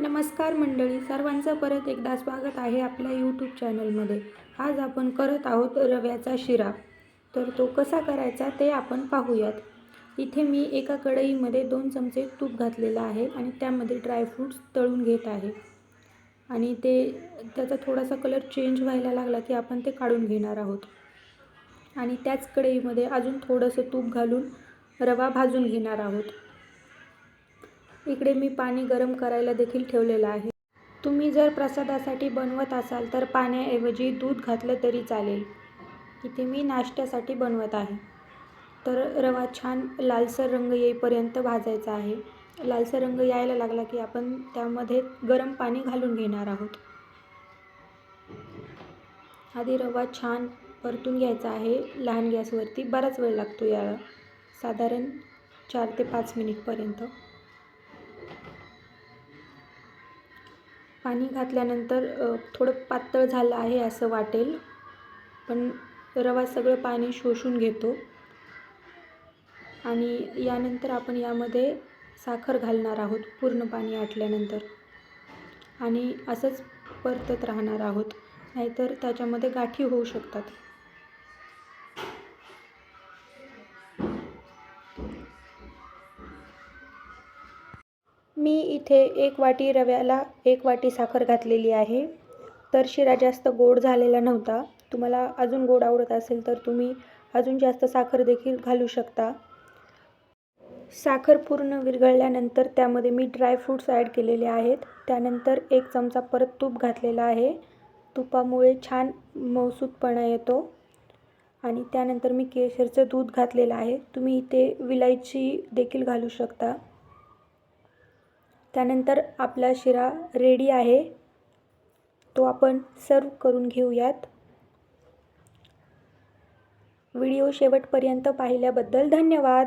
नमस्कार मंडळी सर्वांचं परत एकदा स्वागत आहे आपल्या यूट्यूब चॅनलमध्ये आज आपण करत आहोत रव्याचा शिरा. तर तो कसा करायचा ते आपण पाहूयात. इथे मी एका कढईमध्ये दोन चमचे तूप घातलेलं आहे आणि त्यामध्ये ड्रायफ्रूट्स तळून घेत आहे. आणि ते त्याचा थोडासा कलर चेंज व्हायला लागला की आपण ते काढून घेणार आहोत. आणि त्याच कढईमध्ये अजून थोडंसं तूप घालून रवा भाजून घेणार आहोत. इकडे मी पाणी गरम करायला देखील ठेवलेलं आहे. तुम्ही जर प्रसादासाठी बनवत असाल तर पाण्याऐवजी दूध घातलं तरी चालेल. इथे मी नाश्त्यासाठी बनवत आहे. तर रवा छान लालसर रंग येईपर्यंत भाजायचा आहे. लालसर रंग यायला लागला की आपण त्यामध्ये गरम पाणी घालून घेणार आहोत. आधी रवा छान परतून घ्यायचा आहे. लहान गॅसवरती बराच वेळ लागतो याला. साधारण चार ते पाच मिनिटपर्यंत. पाणी घातल्यानंतर थोडं पातळ झालं आहे असं वाटेल. पण रवा सगळं पाणी शोषून घेतो. आणि यानंतर आपण यामध्ये साखर घालणार आहोत पूर्ण पाणी आटल्यानंतर. आणि असंच परतत राहणार आहोत. नाहीतर त्याच्यामध्ये गाठी होऊ शकतात. मी इथे एक वाटी रव्याला एक वाटी साखर घातलेली आहे. तर शिरा जास्त गोड झालेला नव्हता. तुम्हाला अजून गोड आवडत असेल तर तुम्ही अजून जास्त साखर देखील घालू शकता. साखर पूर्ण विरघळल्यानंतर त्यामध्ये मी ड्रायफ्रूट्स ॲड केलेले आहेत. त्यानंतर एक चमचा परत तूप घातलेला आहे. तुपामुळे छान मौसूदपणा येतो. आणि त्यानंतर मी केशरचं दूध घातलेलं आहे. तुम्ही इथे विलायची देखील घालू शकता. त्यानंतर आपला शिरा रेडी आहे. तो आपण सर्व करून घेऊयात. व्हिडिओ शेवटपर्यंत पाहिल्याबद्दल धन्यवाद.